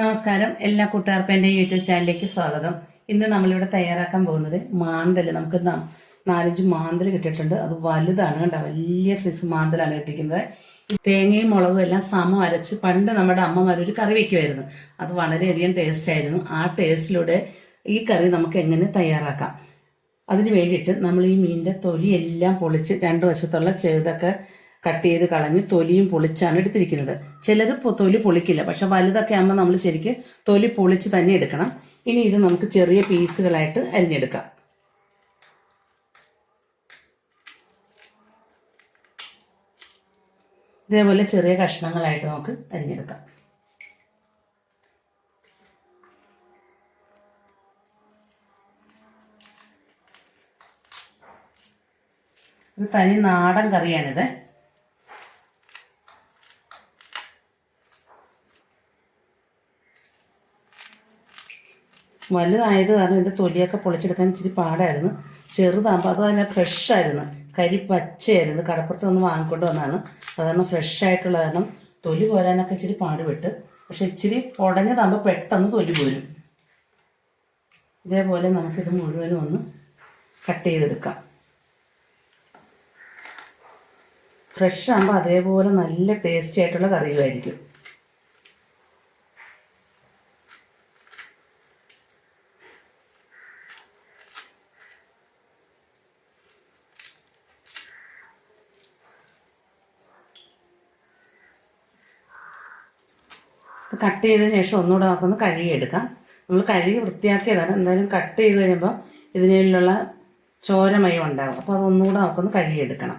നമസ്കാരം. എല്ലാ കൂട്ടുകാർക്കും എന്റെ യൂട്യൂബ് ചാനലിലേക്ക് സ്വാഗതം. ഇന്ന് നമ്മളിവിടെ തയ്യാറാക്കാൻ പോകുന്നത് മാന്തൽ. നമുക്ക് നാലഞ്ച് മാന്തൽ കിട്ടിയിട്ടുണ്ട്. അത് വലുതാണ് കണ്ടോ? വലിയ സൈസ് മാന്തലാണ് കിട്ടിക്കുന്നത് തേങ്ങയും മുളകും എല്ലാം സമം അരച്ച് പണ്ട് നമ്മുടെ അമ്മമാർ ഒരു കറി വയ്ക്കുമായിരുന്നു അത് വളരെയധികം ടേസ്റ്റ് ആയിരുന്നു. ആ ടേസ്റ്റിലൂടെ ഈ കറി നമുക്ക് എങ്ങനെ തയ്യാറാക്കാം? അതിന് വേണ്ടിയിട്ട് നമ്മൾ ഈ മീനിന്റെ തൊലിയെല്ലാം പൊളിച്ച് രണ്ട് വശത്തുള്ള ചെറുതൊക്കെ കട്ട് ചെയ്ത് കളഞ്ഞ് തൊലിയും പൊളിച്ചാണ് എടുത്തിരിക്കുന്നത്. ചിലർ തൊലി പൊളിക്കില്ല പക്ഷെ വലുതൊക്കെ ആകുമ്പോൾ നമ്മൾ ശരിക്കും തൊലി പൊളിച്ച് തന്നെ എടുക്കണം. ഇനി ഇത് നമുക്ക് ചെറിയ പീസുകളായിട്ട് അരിഞ്ഞെടുക്കാം. ഇതേപോലെ ചെറിയ കഷ്ണങ്ങളായിട്ട് നമുക്ക് അരിഞ്ഞെടുക്കാം. ഒരു തനി നാടൻ കറിയാണിത്. വലുതായത് കാരണം ഇതിന്റെ തൊലിയൊക്കെ പൊളിച്ചെടുക്കാൻ ഇച്ചിരി പാടായിരുന്നു. ചെറുതാകുമ്പോൾ അത് തന്നെ ഫ്രഷായിരുന്നു കരി പച്ചയായിരുന്നു. കടപ്പുറത്ത് നിന്ന് വാങ്ങിക്കൊണ്ട് വന്നതാണ് സാധാരണ ഫ്രഷ് ആയിട്ടുള്ള കാരണം തൊലി പോരാനൊക്കെ ഇച്ചിരി പാടുപെട്ട്. പക്ഷെ ഇച്ചിരി ഉടഞ്ഞതാകുമ്പോൾ പെട്ടെന്ന് തൊലി പോരും. ഇതേപോലെ നമുക്കിത് മുഴുവനും ഒന്ന് കട്ട് ചെയ്തെടുക്കാം. ഫ്രഷ് ആകുമ്പോൾ അതേപോലെ നല്ല ടേസ്റ്റി ആയിട്ടുള്ള കറിയുമായിരിക്കും. കട്ട് ചെയ്തതിന് ശേഷം ഒന്നുകൂടെ നമുക്കൊന്ന് കഴുകി എടുക്കാം നമ്മൾ കഴുകി വൃത്തിയാക്കിയതാണ്. എന്തായാലും കട്ട് ചെയ്ത് കഴിയുമ്പോൾ ഇതിനുള്ള ചോരമയം ഉണ്ടാകും അപ്പോൾ അതൊന്നുകൂടെ നമുക്കൊന്ന് കഴുകിയെടുക്കണം.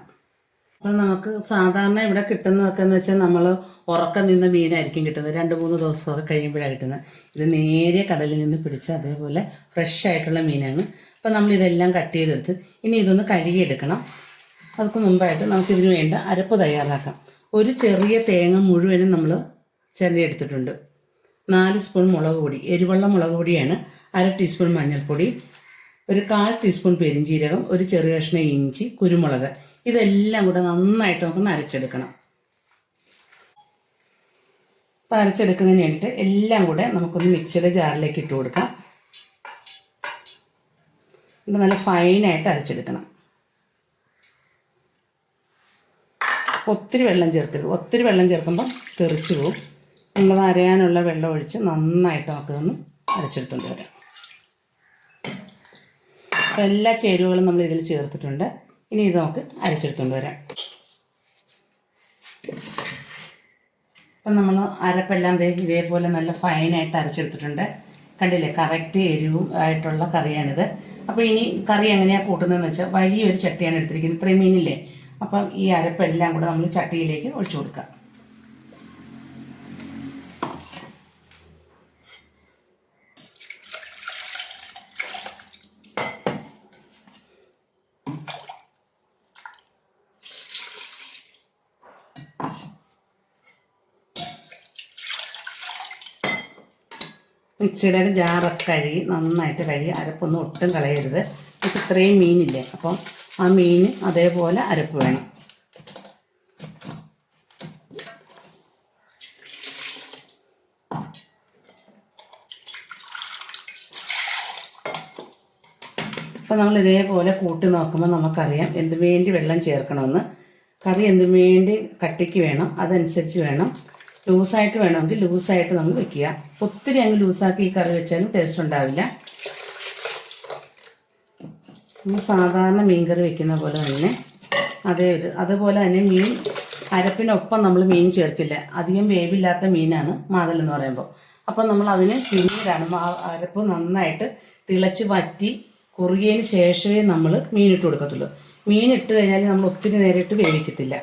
അപ്പോൾ നമുക്ക് സാധാരണ ഇവിടെ കിട്ടുന്നതൊക്കെ എന്ന് വെച്ചാൽ നമ്മൾ ഉറക്കം നിന്ന മീനായിരിക്കും കിട്ടുന്നത്. രണ്ട് മൂന്ന് ദിവസമൊക്കെ കഴിയുമ്പോഴാണ് കിട്ടുന്നത്. ഇത് നേരെ കടലിൽ നിന്ന് പിടിച്ച അതേപോലെ ഫ്രഷ് ആയിട്ടുള്ള മീനാണ്. അപ്പോൾ നമ്മൾ ഇതെല്ലാം കട്ട് ചെയ്തെടുത്ത് ഇനി ഇതൊന്ന് കഴുകിയെടുക്കണം. അതൊക്കെ മുമ്പായിട്ട് നമുക്കിതിന് വേണ്ട അരപ്പ് തയ്യാറാക്കാം. ഒരു ചെറിയ തേങ്ങ മുഴുവനും നമ്മൾ ചിരണ്ടിയെടുത്തിട്ടുണ്ട് നാല് സ്പൂൺ മുളക് പൊടി എരിവെള്ള മുളക് പൊടിയാണ് അര ടീസ്പൂൺ മഞ്ഞൾപ്പൊടി ഒരു കാൽ ടീസ്പൂൺ പെരിഞ്ചീരകം ഒരു ചെറിയ കഷ്ണം ഇഞ്ചി കുരുമുളക്. ഇതെല്ലാം കൂടെ നന്നായിട്ട് നമുക്കൊന്ന് അരച്ചെടുക്കണം അപ്പം അരച്ചെടുക്കുന്നതിന് വേണ്ടിയിട്ട് എല്ലാം കൂടെ നമുക്കൊന്ന് മിക്സിയുടെ ജാറിലേക്ക് ഇട്ട് കൊടുക്കാം. ഇത് നല്ല ഫൈനായിട്ട് അരച്ചെടുക്കണം. ഒത്തിരി വെള്ളം ചേർക്കരുത്. ഒത്തിരി വെള്ളം ചേർക്കുമ്പോൾ തെറിച്ചു പോകും നമ്മളത് അരയാനുള്ള വെള്ളം ഒഴിച്ച് നന്നായിട്ട് നമുക്കിതൊന്ന് അരച്ചെടുത്തുകൊണ്ട് വരാം. അപ്പോൾ എല്ലാ ചേരുവകളും നമ്മൾ ഇതിൽ ചേർത്തിട്ടുണ്ട്. ഇനി ഇത് നമുക്ക് അരച്ചെടുത്തുകൊണ്ട് വരാം. അപ്പം നമ്മൾ അരപ്പെല്ലാം ഇതേപോലെ നല്ല ഫൈനായിട്ട് അരച്ചെടുത്തിട്ടുണ്ട്. കണ്ടില്ലേ? കറക്റ്റ് എരിവും ആയിട്ടുള്ള കറിയാണിത്. അപ്പോൾ ഇനി കറി എങ്ങനെയാണ് കൂട്ടുന്നതെന്ന് വെച്ചാൽ വലിയൊരു ചട്ടിയാണ് എടുത്തിരിക്കുന്നത്. ഇത്രയും മീനില്ലേ? അപ്പം ഈ അരപ്പെല്ലാം കൂടെ നമ്മൾ ചട്ടിയിലേക്ക് ഒഴിച്ചു കൊടുക്കാം. മിക്സിയുടെ ജാറൊക്കെ കഴുകി നന്നായിട്ട് കഴുകി അരപ്പൊന്നും ഒട്ടും കളയരുത്. ഇപ്പം ഇത്രയും മീനില്ലേ അപ്പം ആ മീൻ അതേപോലെ അരപ്പ് വേണം. അപ്പം നമ്മൾ ഇതേപോലെ കൂട്ടി നോക്കുമ്പോൾ നമുക്കറിയാം എന്ത് വേണ്ടി വെള്ളം ചേർക്കണമെന്ന്. കറി എന്തുവേണ്ടി കട്ടിക്ക് വേണം അതനുസരിച്ച് വേണം. ലൂസായിട്ട് വേണമെങ്കിൽ ലൂസായിട്ട് നമ്മൾ വെക്കുക. ഒത്തിരി അങ്ങ് ലൂസാക്കി ഈ കറി വെച്ചാലും ടേസ്റ്റ് ഉണ്ടാവില്ല. നമ്മൾ സാധാരണ മീൻ കറി വെക്കുന്ന പോലെ തന്നെ അതേ ഒരു അതുപോലെ തന്നെ മീൻ അരപ്പിനൊപ്പം നമ്മൾ മീൻ ചേർക്കില്ല. അധികം വേവില്ലാത്ത മീനാണ് മാതൽ എന്ന് പറയുമ്പോൾ. അപ്പം നമ്മൾ അതിന് പിന്നീടാണ് അരപ്പ് നന്നായിട്ട് തിളച്ച് വറ്റി കുറുകിയതിന് ശേഷമേ നമ്മൾ മീനിട്ട് കൊടുക്കത്തുള്ളൂ. മീൻ ഇട്ട് കഴിഞ്ഞാൽ നമ്മൾ ഒത്തിരി നേരിട്ട് വേവിക്കത്തില്ല.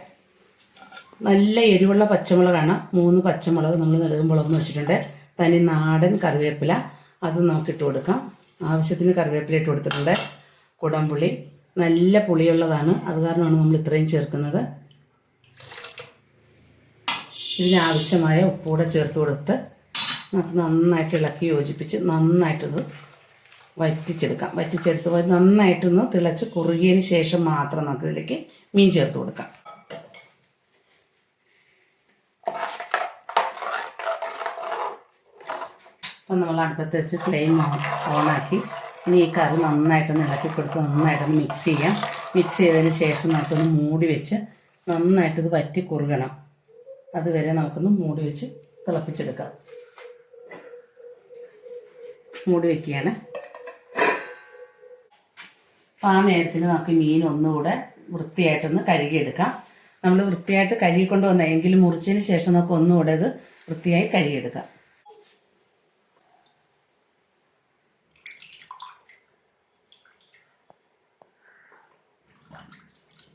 നല്ല എരിവുള്ള പച്ചമുളകാണ്. മൂന്ന് പച്ചമുളക് നമ്മൾ നെടുകുമ്പളൊന്ന് വെച്ചിട്ടുണ്ട്. തനി നാടൻ കറിവേപ്പില. അത് നമുക്ക് ഇട്ട് കൊടുക്കാം. ആവശ്യത്തിന് കറിവേപ്പില ഇട്ട് കൊടുത്തിട്ടുണ്ട്. കുടംപുളി. നല്ല പുളിയുള്ളതാണ്. അത് കാരണമാണ് നമ്മൾ ഇത്രയും ചേർക്കുന്നത്. ഇതിനാവശ്യമായ ഉപ്പൂടെ ചേർത്ത് കൊടുത്ത് നമുക്ക് നന്നായിട്ട് ഇളക്കി യോജിപ്പിച്ച് നന്നായിട്ടത് വറ്റിച്ചെടുക്കാം. വറ്റിച്ചെടുത്ത് നന്നായിട്ടൊന്ന് തിളച്ച് കുറുകിയതിന് ശേഷം മാത്രം നമുക്ക് ഇതിലേക്ക് മീൻ ചേർത്ത് കൊടുക്കാം അപ്പം നമ്മൾ അടുപ്പത്ത് വെച്ച് ഫ്ലെയിം ഓണാക്കി. ഇനി ഈ കറി നന്നായിട്ടൊന്ന് ഇളക്കി കൊടുത്ത് നന്നായിട്ടൊന്ന് മിക്സ് ചെയ്യാം. മിക്സ് ചെയ്തതിന് ശേഷം നമുക്കൊന്ന് മൂടി വെച്ച് നന്നായിട്ട് ഇത് വറ്റി കുറുകണം. അതുവരെ നമുക്കൊന്ന് മൂടി വെച്ച് തിളപ്പിച്ചെടുക്കാം. മൂടി വെക്കുകയാണ്. ആ നേരത്തിന് നമുക്ക് മീൻ ഒന്നുകൂടെ വൃത്തിയായിട്ടൊന്ന് കഴുകിയെടുക്കാം. നമ്മൾ വൃത്തിയായിട്ട് കഴുകിക്കൊണ്ട് വന്ന എങ്കിലും മുറിച്ചതിന് ശേഷം നമുക്ക് ഒന്നുകൂടെ ഇത് വൃത്തിയായി കഴുകിയെടുക്കാം.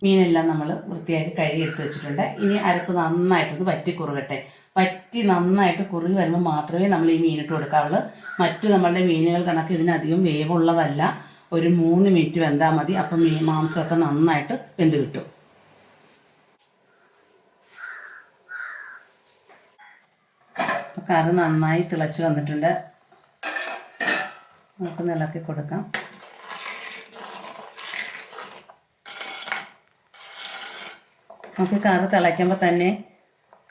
മീനെല്ലാം നമ്മൾ വൃത്തിയാക്കി കഴുകിയെടുത്ത് വെച്ചിട്ടുണ്ട്. ഇനി അരപ്പ് നന്നായിട്ടൊന്ന് വറ്റി കുറുകട്ടെ വറ്റി നന്നായിട്ട് കുറുകി വരുമ്പോൾ മാത്രമേ നമ്മൾ ഈ മീനിട്ട് കൊടുക്കാവുള്ളൂ. മറ്റു നമ്മളുടെ മീനുകൾ കണക്ക് ഇതിനധികം വേവുള്ളതല്ല. ഒരു മൂന്ന് മിനിറ്റ് വെന്താൽ മതി. അപ്പം മീൻ മാംസമൊക്കെ നന്നായിട്ട് വെന്ത് കിട്ടും. കറി നന്നായി തിളച്ച് വന്നിട്ടുണ്ട്. നമുക്ക് ഇളക്കി കൊടുക്കാം. നമുക്ക് കറി തിളയ്ക്കുമ്പോൾ തന്നെ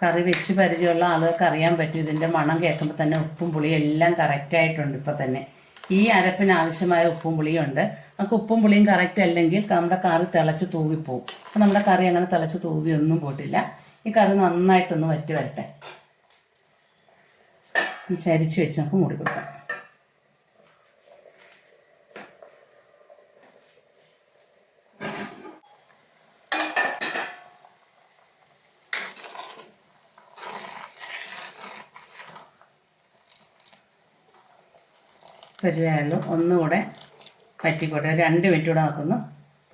കറി വെച്ച് പരിചയമുള്ള ആളുകൾക്ക് അറിയാൻ പറ്റും. ഇതിന്റെ മണം കേൾക്കുമ്പോൾ തന്നെ ഉപ്പും പുളിയും എല്ലാം കറക്റ്റായിട്ടുണ്ട് ഇപ്പം തന്നെ. ഈ അരപ്പിന് ആവശ്യമായ ഉപ്പും പുളിയും ഉണ്ട്. നമുക്ക് ഉപ്പും പുളിയും കറക്റ്റ് അല്ലെങ്കിൽ നമ്മുടെ കറി തിളച്ച് തൂവിപ്പോവും. അപ്പം നമ്മുടെ കറി അങ്ങനെ തിളച്ച് തൂവി ഒന്നും പോട്ടില്ല. ഈ കറി നന്നായിട്ടൊന്ന് വറ്റി വരട്ടെ. ചരിച്ച് വെച്ച് നമുക്ക് മൂടി കൊടുക്കാം. പരിവായുള്ളൂ ഒന്നുകൂടെ പറ്റിക്കോട്ടെ. രണ്ട് മിനിറ്റ് കൂടെ നമുക്കൊന്ന്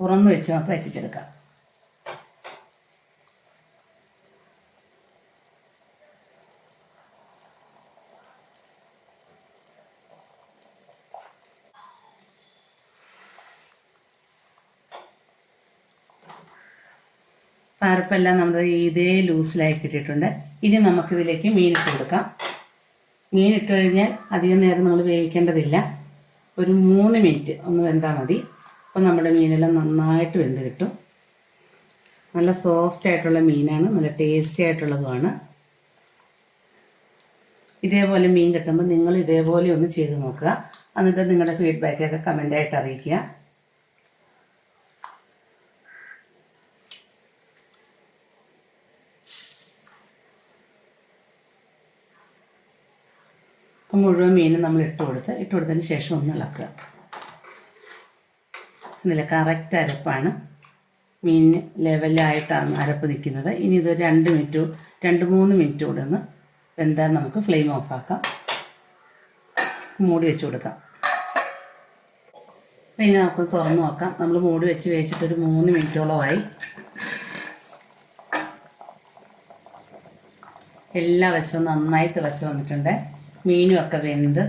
തുറന്ന് വെച്ച് നമുക്ക് വറ്റിച്ചെടുക്കാം പാരപ്പെല്ലാം നമ്മൾ ഇതേ ലൂസിലായി കിട്ടിയിട്ടുണ്ട്. ഇനി നമുക്കിതിലേക്ക് മീൻ കൊടുക്കാം. മീൻ ഇട്ട് കഴിഞ്ഞാൽ അധികം നേരം നമ്മൾ വേവിക്കേണ്ടതില്ല. ഒരു മൂന്ന് മിനിറ്റ് ഒന്ന് വെന്താൽ മതി. അപ്പം നമ്മുടെ മീനെല്ലാം നന്നായിട്ട് വെന്ത് കിട്ടും. നല്ല സോഫ്റ്റ് ആയിട്ടുള്ള മീനാണ്. നല്ല ടേസ്റ്റി ആയിട്ടുള്ളതുമാണ്. ഇതേപോലെ മീൻ കിട്ടുമ്പോൾ നിങ്ങൾ ഇതേപോലെ ഒന്ന് ചെയ്ത് നോക്കുക. എന്നിട്ട് നിങ്ങളുടെ ഫീഡ്ബാക്കൊക്കെ കമന്റായിട്ട് അറിയിക്കുക. അപ്പം മുഴുവൻ മീനും നമ്മൾ ഇട്ട് കൊടുത്ത് ഇട്ട് കൊടുത്തതിന് ശേഷം ഒന്ന് ഇളക്കുക. നല്ല കറക്റ്റ് അരപ്പാണ്. മീൻ ലെവലായിട്ടാണ് അരപ്പ് നിൽക്കുന്നത്. ഇനി ഇത് രണ്ട് മിനിറ്റ് രണ്ട് മൂന്ന് മിനിറ്റ് കൂടെ ഒന്ന് വെന്താൽ നമുക്ക് ഫ്ലെയിം ഓഫാക്കാം മൂടി വെച്ച് കൊടുക്കാം. അപ്പം ഇനി നമുക്ക് തുറന്ന് നോക്കാം. നമ്മൾ മൂടി വെച്ച് വേവിച്ചിട്ടൊരു മൂന്ന് മിനിറ്റോളമായി എല്ലാ വശവും നന്നായി തിളച്ച് വന്നിട്ടുണ്ട്. മീനും ഒക്കെ വെന്ത്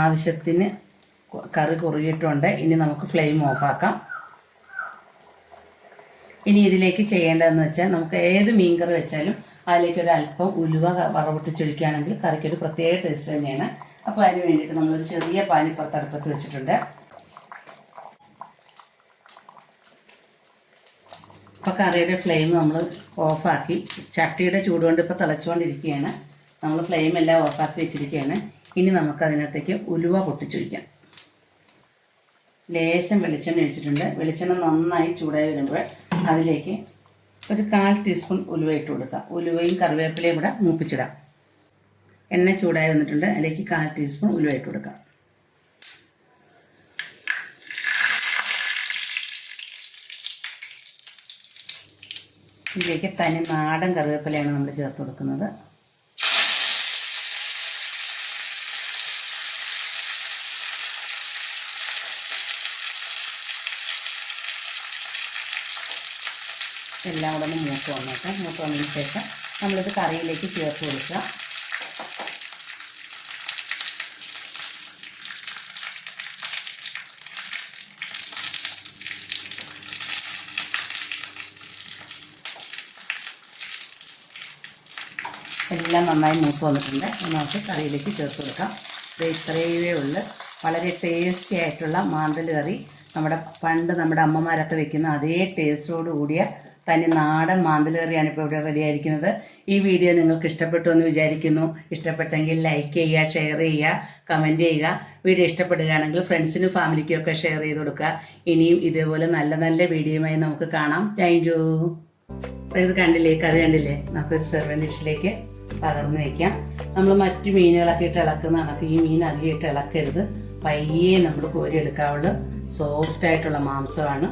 ആവശ്യത്തിന് കറി കുറുകിയിട്ടുണ്ട്. ഇനി നമുക്ക് ഫ്ലെയിം ഓഫാക്കാം. ഇനി ഇതിലേക്ക് ചെയ്യേണ്ടതെന്ന് വെച്ചാൽ നമുക്ക് ഏത് മീൻ കറി വെച്ചാലും അതിലേക്ക് ഒരു അല്പം ഉലുവ കറിക്ക് ഒരു പ്രത്യേക ടേസ്റ്റ് തന്നെയാണ്. അപ്പോൾ അതിന് വേണ്ടിയിട്ട് നമ്മളൊരു ചെറിയ പാനിപ്പുറത്ത് അടുപ്പത്ത് വെച്ചിട്ടുണ്ട്. അപ്പോൾ കറിയുടെ ഫ്ലെയിം നമ്മൾ ഓഫാക്കി. ചട്ടിയുടെ ചൂടുകൊണ്ട് ഇപ്പോൾ തിളച്ചുകൊണ്ടിരിക്കുകയാണ്. നമ്മൾ ഫ്ലെയിം എല്ലാം ഓഫാക്കി വെച്ചിരിക്കുകയാണ് ഇനി നമുക്ക് അതിനകത്തേക്ക് ഉലുവ പൊട്ടിച്ചൊഴിക്കാം. ലേശം വെളിച്ചെണ്ണ ഒഴിച്ചിട്ടുണ്ട്. വെളിച്ചെണ്ണ നന്നായി ചൂടായി വരുമ്പോൾ അതിലേക്ക് ഒരു കാൽ ടീസ്പൂൺ ഉലുവ ഇട്ട് കൊടുക്കുക ഉലുവയും കറിവേപ്പിലയും കൂടെ മൂപ്പിച്ചിടാം. എണ്ണ ചൂടായി വന്നിട്ടുണ്ട്. അതിലേക്ക് കാൽ ടീസ്പൂൺ ഉലുവ ഇട്ട് കൊടുക്കുക ഇതിലേക്ക് തനി നാടൻ കറിവേപ്പിലയാണ് നമ്മൾ ചേർത്ത് കൊടുക്കുന്നത്. എല്ലാം കൂടെ ഒന്ന് മൂത്ത് വന്നേക്കാം മൂത്ത് വന്നതിന് ശേഷം നമ്മളിത് കറിയിലേക്ക് ചേർത്ത് കൊടുക്കുക. എല്ലാം നന്നായി മൂത്ത് വന്നിട്ടുണ്ട്. നമുക്ക് കറിയിലേക്ക് ചേർത്ത് കൊടുക്കാം. ഇത് ഇത്രയേ ഉള്ളു. വളരെ ടേസ്റ്റി ആയിട്ടുള്ള മാന്തൽ കറി. നമ്മുടെ പണ്ട് നമ്മുടെ അമ്മമാരൊക്കെ വെക്കുന്ന അതേ ടേസ്റ്റോട് കൂടിയ തനി നാടൻ മാന്തൽ കറിയാണ് ഇപ്പോൾ ഇവിടെ റെഡി ആയിരിക്കുന്നത്. ഈ വീഡിയോ നിങ്ങൾക്ക് ഇഷ്ടപ്പെട്ടു എന്ന് വിചാരിക്കുന്നു. ഇഷ്ടപ്പെട്ടെങ്കിൽ ലൈക്ക് ചെയ്യുക ഷെയർ ചെയ്യുക കമന്റ് ചെയ്യുക. വീഡിയോ ഇഷ്ടപ്പെടുകയാണെങ്കിൽ ഫ്രണ്ട്സിനും ഫാമിലിക്കും ഒക്കെ ഷെയർ ചെയ്ത് കൊടുക്കുക. ഇനിയും ഇതേപോലെ നല്ല നല്ല വീഡിയോയുമായി നമുക്ക് കാണാം. താങ്ക് യു ഇത് കണ്ടില്ലേ? കറി കണ്ടില്ലേ? നമുക്ക് സെർവൻ ഡിഷിലേക്ക് പകർന്നു വെക്കാം. നമ്മൾ മറ്റു മീനുകളൊക്കെ ഇട്ട് ഇളക്കുന്ന കണക്ക് ഈ മീൻ അധികം ഇട്ട് ഇളക്കരുത്. പയ്യെ നമ്മൾ കോരി എടുക്കാവുള്ളൂ. സോഫ്റ്റ് ആയിട്ടുള്ള മാംസമാണ്.